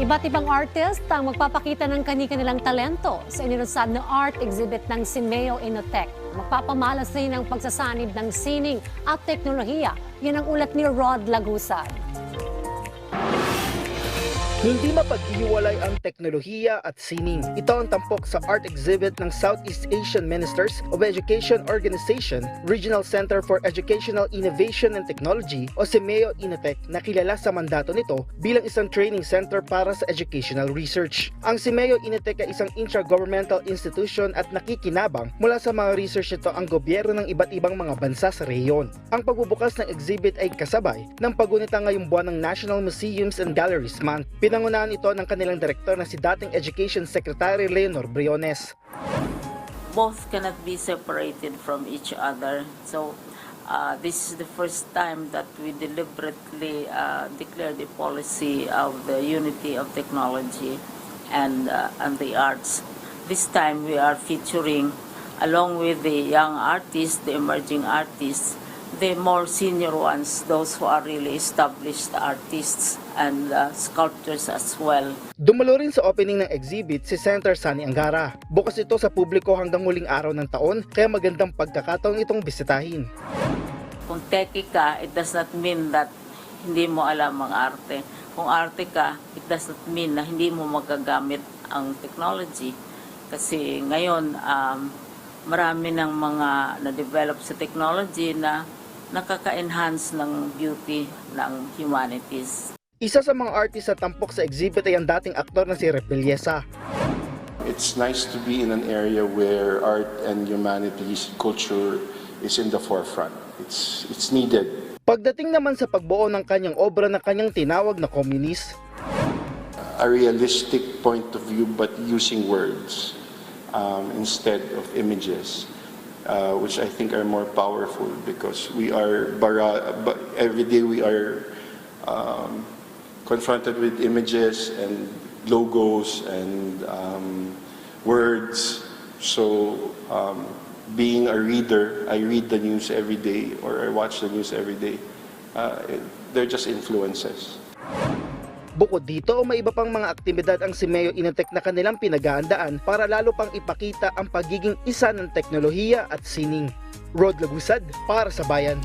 Iba't ibang artist ang magpapakita ng kani-kanilang talento sa inilusad na art exhibit ng Simeo Inotech. Magpapamalas rin ang pagsasanib ng sining at teknolohiya. Yan ang ulat ni Rod Lagusad. Hindi mapaghihiwalay ang teknolohiya at sining. Ito ang tampok sa art exhibit ng Southeast Asian Ministers of Education Organization, Regional Center for Educational Innovation and Technology o CIMEO Inotech na kilala sa mandato nito bilang isang training center para sa educational research. Ang CIMEO Inotech ay isang intragovernmental institution at nakikinabang mula sa mga research nito ang gobyerno ng iba't ibang mga bansa sa rehiyon. Ang pagbubukas ng exhibit ay kasabay ng pagunita ngayong buwan ng National Museums and Galleries Month. Pinangunahan ito ng kanilang direktor na si dating Education Secretary Leonor Briones. both cannot be separated from each other. So uh, this is the first time that we deliberately uh, declare the policy of the unity of technology and, uh, and the arts. This time we are featuring, along with the young artists, the emerging artists, the more senior ones, those who are really established artists and uh, sculptors as well. Dumalo rin sa opening ng exhibit si Senator Sani Angara. Bukas ito sa publiko hanggang huling araw ng taon kaya magandang pagkakataon itong bisitahin. Kung teki ka, it does not mean that hindi mo alam ang arte. Kung arte ka, it does not mean na hindi mo magagamit ang technology. Kasi ngayon, um, marami ng mga na-develop sa technology na nakaka-enhance ng beauty ng humanities. Isa sa mga artist sa tampok sa exhibit ay ang dating aktor na si Repeliesa. It's nice to be in an area where art and humanities culture is in the forefront. It's it's needed. Pagdating naman sa pagbuo ng kanyang obra na kanyang tinawag na communist, A realistic point of view, but using words um, instead of images, uh, which I think are more powerful because we are bara, every day we are um, confronted with images and logos and um, words. So, um, being a reader, I read the news every day or I watch the news every day. Uh, they're just influences. Bukod dito, may iba pang mga aktibidad ang Simeo Inotech na kanilang pinagaandaan para lalo pang ipakita ang pagiging isa ng teknolohiya at sining. Rod Lagusad para sa Bayan.